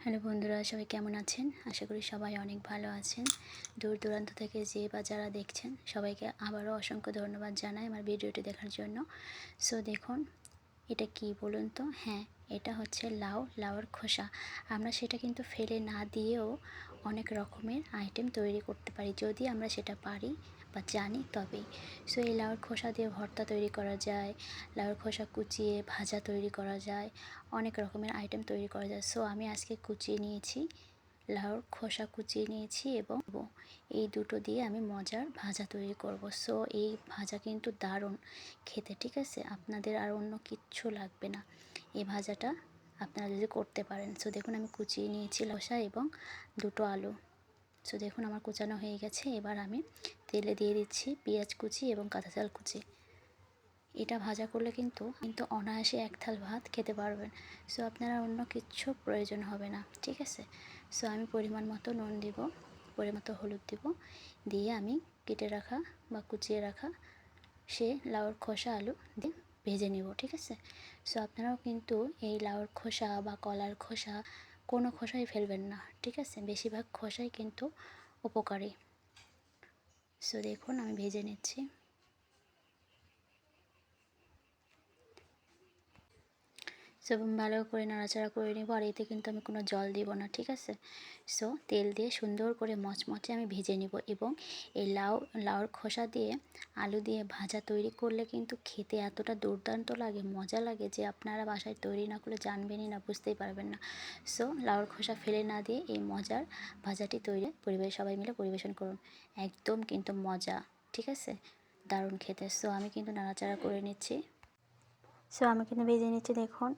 Hello বন্ধুরা, সবাই কেমন আছেন? আশা করি সবাই অনেক ভালো আছেন। দূর দূরান্ত থেকে যে বা যারা দেখছেন, সবাইকে আবারও অসংখ্য ধন্যবাদ জানাই আমার ভিডিওটি দেখার জন্য। সো দেখুন এটা কি বলুন তো? হ্যাঁ এটা হচ্ছে লাউ, লাউয়ের খোসা। আমরা সেটা কিন্তু ফেলে না দিয়েও অনেক রকমের আইটেম তৈরি করতে পারি। যদি আমরা সেটা পারি বা জানি তবেই। সো এই লাউর খোসা দিয়ে ভর্তা তৈরি করা যায় লাউর খোসা কুচিয়ে ভাজা তৈরি করা যায়, অনেক রকমের আইটেম তৈরি করা যায়। সো আমি আজকে কুচিয়ে নিয়েছি লাউর খোসা কুচিয়ে নিয়েছি এবং এই দুটো দিয়ে আমি মজার ভাজা তৈরি করব। সো এই ভাজা কিন্তু দারুণ খেতে, ঠিক আছে? আপনাদের আর অন্য কিচ্ছু লাগবে না। এই ভাজাটা আপনারা যদি করতে পারেন। সো দেখুন আমি কুচিয়ে নিয়েছি লসা এবং দুটো আলু। সো দেখুন আমার কুচানো হয়ে গেছে। এবার আমি তেলে দিয়ে দিচ্ছি পেঁয়াজ কুচি এবং কাঁচা চাল কুচি। এটা ভাজা করলে কিন্তু কিন্তু অনায়াসে এক থাল ভাত খেতে পারবেন। সো আপনারা অন্য কিচ্ছু প্রয়োজন হবে না, ঠিক আছে? সো আমি পরিমাণ মতো নুন দিব, পরিমাণ মতো হলুদ দিব, দিয়ে আমি কেটে রাখা বা কুচিয়ে রাখা সে লাউর খোসা আলু দিয়ে ভেজে নিব, ঠিক আছে? সো আপনারাও কিন্তু এই লাউর খোসা বা কলার খোসা কোনো খোসাই ফেলবেন না, ঠিক আছে? বেশিরভাগ খোসাই কিন্তু উপকারী। সো দেখুন, আমি ভেজে নিচ্ছি। সো ভালো করে নাড়াচাড়া করে নেব, আর এতে কিন্তু আমি কোনো জল দিব না, ঠিক আছে? সো তেল দিয়ে সুন্দর করে মচমচে আমি ভেজে নিব এবং এই লাউ, লাউর খোসা দিয়ে আলু দিয়ে ভাজা তৈরি করলে কিন্তু খেতে এতটা দুর্দান্ত লাগে, মজা লাগে যে আপনারা বাসায় তৈরি না করলে জানবেনই না, বুঝতেই পারবেন না। সো লাউর খোসা ফেলে না দিয়ে এই মজার ভাজাটি তৈরি পরিবেশ সবাই মিলে পরিবেশন করুন। একদম কিন্তু মজা, ঠিক আছে? দারুণ খেতে। সো আমি কিন্তু নাড়াচাড়া করে নিচ্ছি। সো আমি কিন্তু ভেজে নিচ্ছি, দেখুন।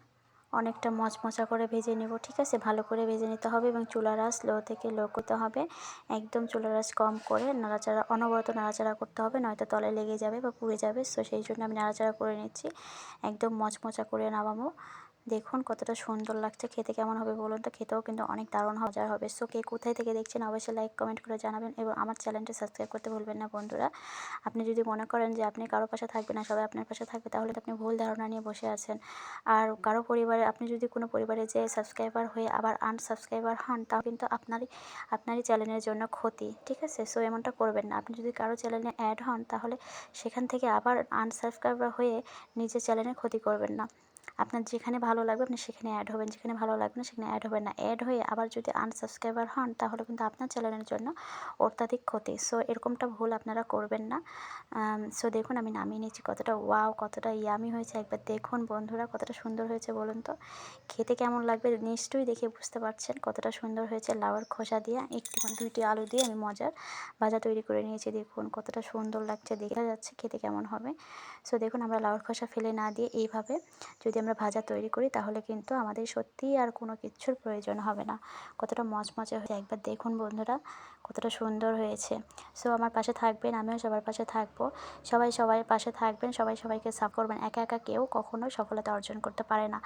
অনেকটা মচমচা করে ভেজে নেব, ঠিক আছে? ভালো করে ভেজে নিতে হবে এবং চুলার আঁচ লো থেকে লো করতে হবে। একদম চুলার আঁচ কম করে নাড়াচাড়া, অনবরত নাড়াচাড়া করতে হবে, নয়তো তলে লেগে যাবে বা পুড়ে যাবে। সো সেই জন্য আমি নাড়াচাড়া করে নিচ্ছি। একদম মচমচা করে নামাবো। দেখুন কতটা সুন্দর লাগছে। খেতে কেমন হবে বলুন তো? খেতেও কিন্তু অনেক দারুণ মজার হবে। সো কে কোথায় থেকে দেখছেন অবশ্যই লাইক কমেন্ট করে জানাবেন এবং আমার চ্যানেলটি সাবস্ক্রাইব করতে ভুলবেন না বন্ধুরা। আপনি যদি মনে করেন যে আপনি কারও পাশে থাকবেন না, সবাই আপনার পাশে থাকবে, তাহলে তো আপনি ভুল ধারণা নিয়ে বসে আছেন। আর কারও পরিবারে, আপনি যদি কোনো পরিবারে যে সাবস্ক্রাইবার হয়ে আবার আনসাবস্ক্রাইবার হন তাও কিন্তু আপনারই আপনারই চ্যানেলের জন্য ক্ষতি, ঠিক আছে? সো এমনটা করবেন না। আপনি যদি কারও চ্যানেলে অ্যাড হন, তাহলে সেখান থেকে আবার আনসাবস্ক্রাইবার হয়ে নিজের চ্যানেলের ক্ষতি করবেন না। আপনার যেখানে ভালো লাগবে, আপনি সেখানে অ্যাড হবেন। যেখানে ভালো লাগবে না, সেখানে অ্যাড হবেন না। অ্যাড হয়ে আবার যদি আনসাবস্ক্রাইবার হন, তাহলে কিন্তু আপনার চ্যানেলের জন্য অত্যাধিক ক্ষতি। সো এরকমটা ভুল আপনারা করবেন না। সো দেখুন, আমি নামিয়ে নিয়েছি। কতটা ওয়াও কতটা ইয়ামি হয়েছে। একবার দেখুন বন্ধুরা, কতটা সুন্দর হয়েছে বলুন তো। খেতে কেমন লাগবে নিশ্চয়ই দেখে বুঝতে পারছেন কতটা সুন্দর হয়েছে লাউয়ের খোসা দিয়ে। একটি দুইটি আলু দিয়ে আমি মজার ভাজা তৈরি করে নিয়েছি। দেখুন, কতটা সুন্দর লাগছে। দেখা যাচ্ছে খেতে কেমন হবে। সো দেখুন, আমরা লাউয়ের খোসা ফেলে না দিয়ে এইভাবে যদি আমরা ভাজা তৈরি করি, তাহলে কিন্তু আমাদের সত্যিই আর কোনো কিচ্ছুর প্রয়োজন হবে না। কতটা মচমচে হয়ে একবার দেখুন বন্ধুরা, কতটা সুন্দর হয়েছে। সো, আমার পাশে থাকবেন, আমিও সবার পাশে থাকব। সবাই সবাই পাশে থাকবেন, সবাই সবাইকে সাপ করবেন। একা একা কেউ কখনো সফলতা অর্জন করতে পারে না।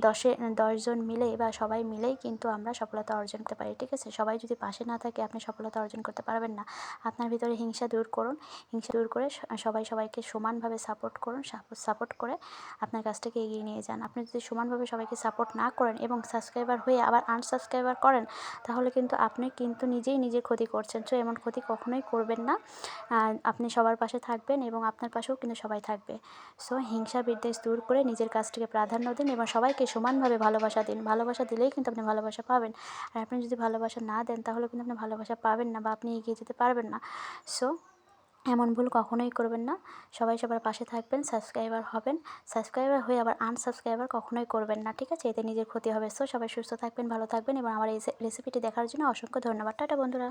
দশে দশজন মিলে বা সবাই মিলেই কিন্তু আমরা সফলতা অর্জন করতে পারি, ঠিক আছে? সবাই যদি পাশে না থাকে, আপনি সফলতা অর্জন করতে পারবেন না। আপনার ভিতরে হিংসা দূর করুন, হিংসা দূর করে সবাই সবাইকে সমানভাবে সাপোর্ট করুন সাপোর্ট করে আপনার কাজটাকে এগিয়ে নিয়ে যান। আপনি যদি সমানভাবে সবাইকে সাপোর্ট না করেন এবং সাবস্ক্রাইবার হয়ে আবার আনসাবস্ক্রাইবার করেন, তাহলে কিন্তু আপনি কিন্তু নিজেই নিজের ক্ষতি করছেন। সো এমন ক্ষতি কখনোই করবেন না। আপনি সবার পাশে থাকবেন এবং আপনার পাশেও কিন্তু সবাই থাকবে। সো হিংসা বিদ্বেষ দূর করে নিজের কাজটিকে প্রাধান্য দিন এবং সবাইকে সমানভাবে ভালোবাসা দিন। ভালোবাসা দিলেই কিন্তু আপনি ভালোবাসা পাবেন। আর আপনি যদি ভালোবাসা না দেন, তাহলে কিন্তু আপনি ভালোবাসা পাবেন না বা আপনি এগিয়ে যেতে পারবেন না। সো এমন ভুল কখনোই করবেন না। সবাই সবার পাশে থাকবেন সাবস্ক্রাইবার হবেন। সাবস্ক্রাইবার হয়ে আবার আনসাবস্ক্রাইবার কখনোই করবেন না, ঠিক আছে? এতে নিজের ক্ষতি হবে। সো সবাই সুস্থ থাকবেন, ভালো থাকবেন এবং আমার এই রেসিপিটি দেখার জন্য অসংখ্য ধন্যবাদ। টাটা বন্ধুরা।